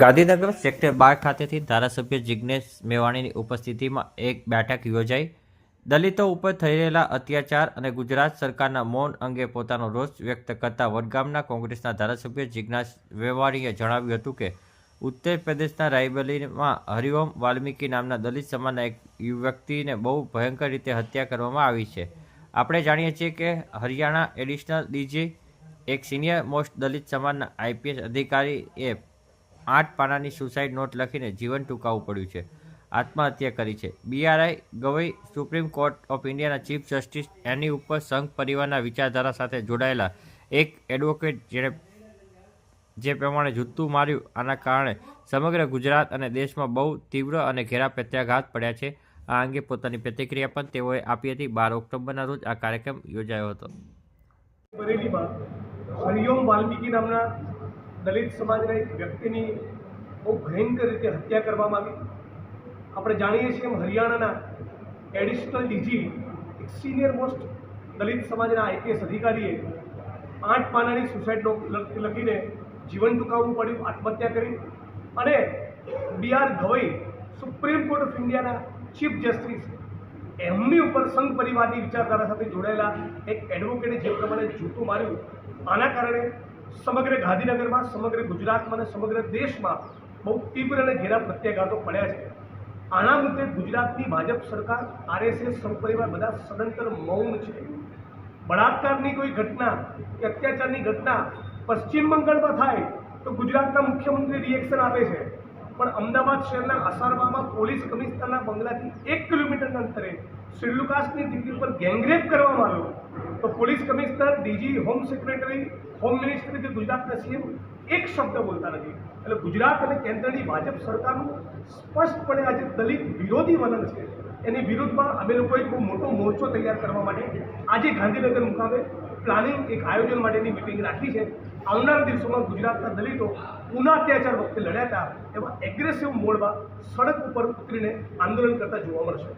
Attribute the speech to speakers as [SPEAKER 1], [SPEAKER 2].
[SPEAKER 1] Gandhinagar sector બાર ખાતેથી ધારાસભ્ય જિજ્ઞેશ મેવાણીની ઉપસ્થિતિમાં એક બેઠક યોજાઈ. દલિતો ઉપર થઈ રહેલા અત્યાચાર અને ગુજરાત સરકારના મૌન અંગે પોતાનો રોષ વ્યક્ત કરતા વડગામના કોંગ્રેસના ધારાસભ્ય જિજ્ઞાસ મેવાણીએ જણાવ્યું હતું કે, ઉત્તર પ્રદેશના રાયબરેલીમાં હરિઓમ વાલ્મીકી નામના દલિત સમાજના એક વ્યક્તિને બહુ ભયંકર રીતે હત્યા કરવામાં આવી છે. આપણે જાણીએ છીએ કે હરિયાણા એડિશનલ ડીજી, એક સિનિયર મોસ્ટ દલિત સમાજના આઈપીએસ અધિકારીએ આઠ પાનાની સુસાઇડ નોટ લખીને જીવન ટૂંકાવવું પડ્યું છે. આત્મહત્યા કરી છે. BR Gavai Supreme Court of ઇન્ડિયાના ચીફ જસ્ટિસ એની ઉપર સંઘ પરિવારના વિચારધારા સાથે જોડાયેલા એક એડવોકેટ જેણે જે પ્રમાણે જૂતું માર્યું આના કારણે સમગ્ર ગુજરાત અને દેશમાં બહુ તીવ્ર અને ઘેરા પ્રત્યાઘાત પડ્યા છે. આ અંગે પોતાની પ્રતિક્રિયા પણ તેઓએ આપી હતી. બાર ઓક્ટોબરના રોજ આ કાર્યક્રમ યોજાયો હતો.
[SPEAKER 2] હરિઓમ વાલ્મીકી નામના દલિત સમાજના એક વ્યક્તિની બહુ ભયંકર રીતે હત્યા કરવામાં આવી. આપણે જાણીએ છીએ એમ હરિયાણાના એડિશનલ ડીજી, એક સિનિયર મોસ્ટ દલિત સમાજના આઈપીએસ અધિકારીએ આઠ પાનાની સુસાઇડ નોટ લખ- લખીને જીવન ટૂંકાવવું પડ્યું, આત્મહત્યા કરી અને B R Gavai Supreme Court of ઇન્ડિયાના ચીફ જસ્ટિસ એમની ઉપર સંઘ પરિવારની વિચારધારા સાથે જોડાયેલા એક એડવોકેટે જે પ્રમાણે જૂતું માર્યું, આના કારણે સમગ્ર ગાંધીનગરમાં, સમગ્ર ગુજરાતમાં અને સમગ્ર દેશમાં બહુ તીવ્ર અને ઘેરા પ્રત્યાઘાતો પડ્યા છે. આના મુદ્દે ગુજરાતની ભાજપ સરકાર, આરએસએસ સંપરિવાર બધા સદંતર મૌન છે. બળાત્કારની કોઈ ઘટના કે અત્યાચારની ઘટના પશ્ચિમ બંગાળમાં થાય તો ગુજરાતના મુખ્યમંત્રી રિએક્શન આપે છે. પણ અમદાવાદ શહેરના અસારવામાં પોલીસ કમિશનરના બંગલાથી એક કિલોમીટરના અંતરે શ્રીલુકાસની દીકરી પર ગેંગરેપ કરવામાં આવ્યો. તો police commissioner, DG, home secretary, home ministry કે ગુજરાતના સીએમ એક શબ્દ બોલતા નથી. એટલે ગુજરાત અને કેન્દ્રની ભાજપ સરકારનું સ્પષ્ટપણે આજે દલિત વિરોધી વલણ છે. એની વિરુદ્ધમાં અમે લોકોએ બહુ મોટો મોરચો તૈયાર કરવા માટે આજે ગાંધીનગર મુકામે પ્લાનિંગ એક આયોજન માટેની મિટિંગ રાખી છે. આવનારા દિવસોમાં ગુજરાતના દલિતો ઉના અત્યાચાર વખતે લડ્યા હતા એવા એગ્રેસિવ મોડમાં સડક ઉપર ઉતરીને આંદોલન કરતા જોવા મળશે.